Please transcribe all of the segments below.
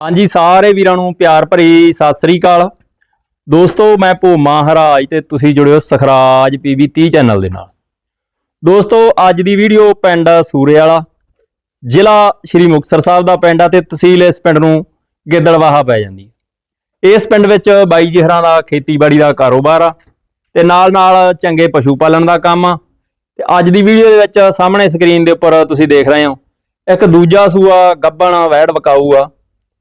ਹਾਂਜੀ, ਸਾਰੇ ਵੀਰਾਂ ਨੂੰ ਪਿਆਰ ਭਰੀ ਸਤਿ ਸ੍ਰੀ ਅਕਾਲ। ਦੋਸਤੋ, ਮੈਂ ਭੂਮਾ ਹਰਾਜ ਤੇ ਤੁਸੀਂ ਜੁੜਿਓ ਸਖਰਾਜ ਪੀਵੀ 30 ਚੈਨਲ ਦੇ ਨਾਲ। ਦੋਸਤੋ, ਅੱਜ ਦੀ ਵੀਡੀਓ ਪਿੰਡ ਸੂਰੇ ਵਾਲਾ ਜ਼ਿਲ੍ਹਾ ਸ਼੍ਰੀ ਮੁਕਤਸਰ ਸਾਹਿਬ ਦਾ ਪਿੰਡ ਆ ਤੇ ਤਹਿਸੀਲ ਇਸ ਪਿੰਡ ਨੂੰ ਗਿੱਦੜਵਾਹਾ ਪੈ ਜਾਂਦੀ ਹੈ। ਇਸ ਪਿੰਡ ਵਿੱਚ ਬਾਈ ਜਿਹਰਾਂ ਦਾ ਖੇਤੀਬਾੜੀ ਦਾ ਕਾਰੋਬਾਰ ਆ ਤੇ ਨਾਲ ਨਾਲ ਚੰਗੇ ਪਸ਼ੂ ਪਾਲਣ ਦਾ ਕੰਮ ਆ। ਤੇ ਅੱਜ ਦੀ ਵੀਡੀਓ ਦੇ ਵਿੱਚ ਸਾਹਮਣੇ ਸਕਰੀਨ ਦੇ ਉੱਪਰ ਤੁਸੀਂ ਦੇਖ ਰਹੇ ਹੋ, ਇੱਕ ਦੂਜਾ ਸੂਆ ਗੱਬਣ ਵੈੜ ਵਕਾਊ ਆ।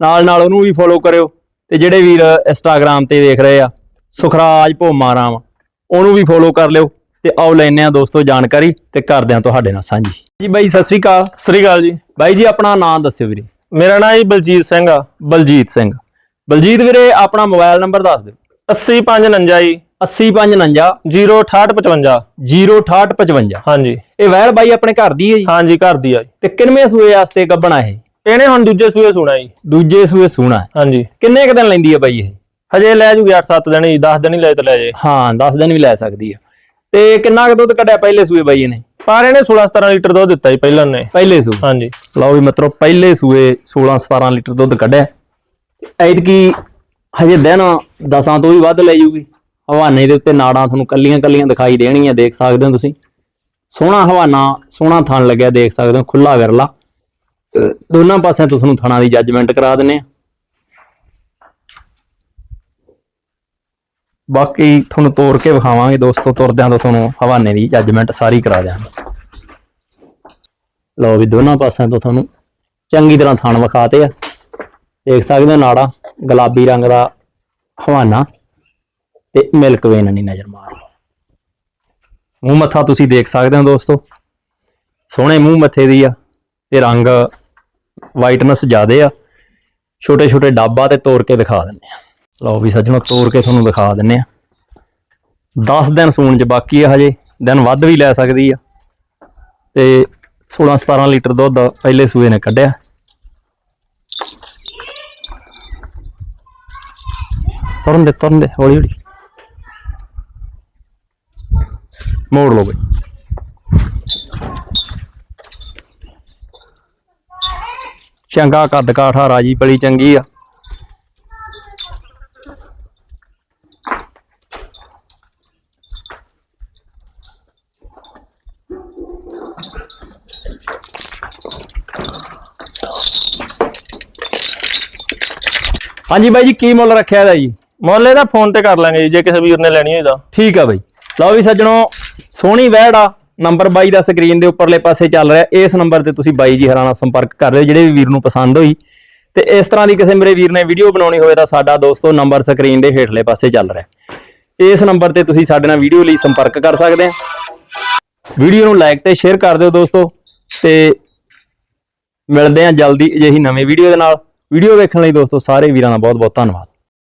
ਨਾਲ ਨਾਲ ਉਹਨੂੰ ਵੀ ਫੋਲੋ ਕਰਿਓ ਤੇ ਜਿਹੜੇ ਵੀਰ ਇੰਸਟਾਗ੍ਰam ਤੇ ਵੇਖ ਰਹੇ ਆ ਸੁਖਰਾਜ ਭੋਮਾ ਰਾਮ ਉਹਨੂੰ ਵੀ ਫੋਲੋ ਕਰ ਲਿਓ ਤੇ ਆਓ ਲੈਨੇ ਆ ਦੋਸਤੋ ਜਾਣਕਾਰੀ ਤੇ ਕਰਦੇ ਆ ਤੁਹਾਡੇ ਨਾਲ ਸਾਂਝੀ। ਜੀ ਬਾਈ ਸਤਿ ਸ੍ਰੀ ਅਕਾਲ। ਸ੍ਰੀ ਅਕਾਲ ਜੀ। ਬਾਈ ਜੀ ਆਪਣਾ ਨਾਮ ਦੱਸਿਓ ਵੀਰੇ। ਮੇਰਾ ਨਾਮ ਜੀ ਬਲਜੀਤ ਸਿੰਘ ਆ। ਬਲਜੀਤ ਸਿੰਘ। ਬਲਜੀਤ ਵੀਰੇ ਆਪਣਾ ਮੋਬਾਈਲ ਨੰਬਰ ਦੱਸ ਦਿਓ। 8549 ਜੀ। 8059 06855 06855 ਹਾਂਜੀ। ਇਹ ਵੈਲ ਬਾਈ ਆਪਣੇ ਘਰ ਦੀ ਹੈ ਜੀ? ਹਾਂਜੀ ਘਰ ਦੀ ਆ ਜੀ। ਤੇ ਕਿੰਨਵੇਂ ਸੂਏ ਵਾਸਤੇ ਗੱਬਣਾ ਇਹ? ਇਹਨੇ ਹੁਣ ਦੂਜੇ ਸੂਏ ਸੁਣਾ ਜੀ। ਦੂਜੇ ਸੂਏ ਸੂਣਾ। ਹਾਂਜੀ। ਕਿੰਨੇ ਕੁ ਦਿਨ ਲੈਂਦੀ ਹੈ ਬਾਈ ਇਹ? ਹਜੇ ਲੈ ਜੂਗੀ 8-7 ਦਿਨ ਜੀ 10 ਦਿਨ ਹੀ ਲੈ ਤੇ ਲੈ ਜੇ। ਹਾਂ 10 ਦਿਨ ਵੀ ਲੈ ਸਕਦੀ ਹੈ ਤੇ ਕਿੰਨਾ ਕੁ ਦੁੱਧ ਕੱਢਿਆ ਪਹਿਲੇ ਸੂਏ ਬਾਈ ਇਹਨੇ? ਪਰ ਇਹਨੇ 16-17 ਲੀਟਰ ਦੁੱਧ ਦਿੱਤਾ ਜੀ ਪਹਿਲਾਂ ਨੇ ਪਹਿਲੇ ਸੂਏ? ਹਾਂਜੀ। ਲਓ ਵੀ ਮਿੱਤਰੋ ਪਹਿਲੇ ਸੂਏ 16 17 ਲੀਟਰ ਦੁੱਧ ਕੱਢਿਆ। ਐਤਕੀ ਹਜੇ ਦਿਨ ਦਸਾਂ ਤੋਂ ਵੀ ਵੱਧ ਲੈ ਜੂਗੀ। ਹਵਾਨੇ ਦੇ ਉੱਤੇ ਨਾੜਾਂ ਤੁਹਾਨੂੰ ਕੱਲੀਆਂ ਕੱਲੀਆਂ ਦਿਖਾਈ ਦੇਣਗੀਆਂ ਦੇਖ ਸਕਦੇ ਹੋ ਤੁਸੀਂ। ਸੋਹਣਾ ਹਵਾਨਾ ਸੋਹਣਾ ਥਣ ਲੱਗਿਆ ਦੇਖ ਸਕਦੇ ਹੋ ਖੁੱਲਾ ਵਿਰਲਾ। ਦੋਨਾਂ ਪਾਸਿਆਂ ਤੋਂ ਤੁਹਾਨੂੰ ਥਾਣਾ ਦੀ ਜੱਜਮੈਂਟ ਕਰਾ ਦਿੰਨੇ ਆ ਬਾਕੀ ਤੁਹਾਨੂੰ ਤੋੜ ਕੇ ਵਿਖਾਵਾਂਗੇ ਦੋਸਤੋ, ਤੁਰਦਿਆਂ ਤੋਂ ਤੁਹਾਨੂੰ ਹਵਾਨੇ ਦੀ ਜੱਜਮੈਂਟ ਸਾਰੀ ਕਰਾ ਦਿਆਂਗੇ। ਲਓ ਵੀ ਦੋਨਾਂ ਪਾਸਿਆਂ ਤੋਂ ਤੁਹਾਨੂੰ ਚੰਗੀ ਤਰ੍ਹਾਂ ਥਣ ਵਿਖਾਤੇ ਆ। ਦੇਖ ਸਕਦੇ ਹੋ ਨਾੜਾ, ਗੁਲਾਬੀ ਰੰਗ ਦਾ ਹਵਾਨਾ ਤੇ ਮਿਲਕ ਵੇਨ ਨਹੀਂ ਨਜ਼ਰ ਮਾਰ ਮੂੰਹ ਮੱਥਾ ਤੁਸੀਂ ਦੇਖ ਸਕਦੇ ਹੋ ਦੋਸਤੋ। ਸੋਹਣੇ ਮੂੰਹ ਮੱਥੇ ਦੀ ਆ ਤੇ ਰੰਗ ਵਾਈਟਨੈਸ ਜ਼ਿਆਦੇ ਆ। ਛੋਟੇ ਛੋਟੇ ਡੱਬਾ ਤੇ ਤੋੜ ਕੇ ਦਿਖਾ ਦਿੰਨੇ ਆ। ਲਓ ਵੀ ਸੱਜਣੋ ਤੋੜ ਕੇ ਤੁਹਾਨੂੰ ਦਿਖਾ ਦਿੰਨੇ ਆ। 10 ਦਿਨ ਸੂਣ ਚ ਬਾਕੀ ਆ ਹਜੇ, ਦਿਨ ਵੱਧ ਵੀ ਲੈ ਸਕਦੀ ਆ। ਤੇ 16 17 ਲੀਟਰ ਦੁੱਧ ਪਹਿਲੇ ਸੂਏ ਨੇ ਕੱਢਿਆ। ਤੁਰਨ ਦੇ ਤੁਰਨ ਦੇ ਹੌਲੀ ਹੌਲੀ ਮੋੜ ਲਓ ਬਈ। ਚੰਗਾ ਕੱਦ ਕਾਠਾ ਰਾਜੀ ਪਲੀ ਚੰਗੀ ਆ। ਹਾਂਜੀ ਬਾਈ ਜੀ ਕੀ ਮੁੱਲ ਰੱਖਿਆ ਇਹਦਾ ਜੀ? ਮੁੱਲ ਇਹਦਾ ਫੋਨ ਤੇ ਕਰ ਲਾਂਗੇ ਜੀ ਜੇ ਕਿਸੇ ਵੀਰ ਨੇ ਲੈਣੀ ਹੋਈ ਤਾਂ। ਠੀਕ ਆ ਬਾਈ। ਲਓ ਵੀ ਸੱਜਣੋ ਸੋਹਣੀ ਵੈੜ ਆ। ਨੰਬਰ 22 ਦਾ ਸਕਰੀਨ ਦੇ ਉੱਪਰਲੇ ਪਾਸੇ ਚੱਲ ਰਿਹਾ, ਇਸ ਨੰਬਰ ਤੇ ਤੁਸੀਂ ਬਾਈ ਜੀ ਹਰਾਣਾ ਸੰਪਰਕ ਕਰ ਲਿਓ, ਜਿਹੜੇ ਵੀ ਵੀਰ ਨੂੰ ਪਸੰਦ ਹੋਈ। ਤੇ ਇਸ ਤਰ੍ਹਾਂ ਦੀ ਕਿਸੇ ਮੇਰੇ ਵੀਰ ਨੇ ਵੀਡੀਓ ਬਣਾਉਣੀ ਹੋਵੇ ਤਾਂ ਸਾਡਾ ਦੋਸਤੋ ਨੰਬਰ ਸਕਰੀਨ ਦੇ ਹੇਠਲੇ ਪਾਸੇ ਚੱਲ ਰਿਹਾ ਇਸ ਨੰਬਰ ਤੇ ਤੁਸੀਂ ਸਾਡੇ ਨਾਲ ਵੀਡੀਓ ਲਈ ਸੰਪਰਕ ਕਰ ਸਕਦੇ ਆ ਵੀਡੀਓ ਨੂੰ ਲਾਈਕ ਤੇ ਸ਼ੇਅਰ ਕਰ ਦਿਓ ਦੋਸਤੋ ਤੇ ਮਿਲਦੇ ਆ ਜਲਦੀ ਅਜਿਹੀ ਨਵੀਂ ਵੀਡੀਓ ਦੇ ਨਾਲ। ਵੀਡੀਓ ਵੇਖਣ ਲਈ ਦੋਸਤੋ ਸਾਰੇ ਵੀਰਾਂ ਦਾ ਬਹੁਤ ਬਹੁਤ ਧੰਨਵਾਦ।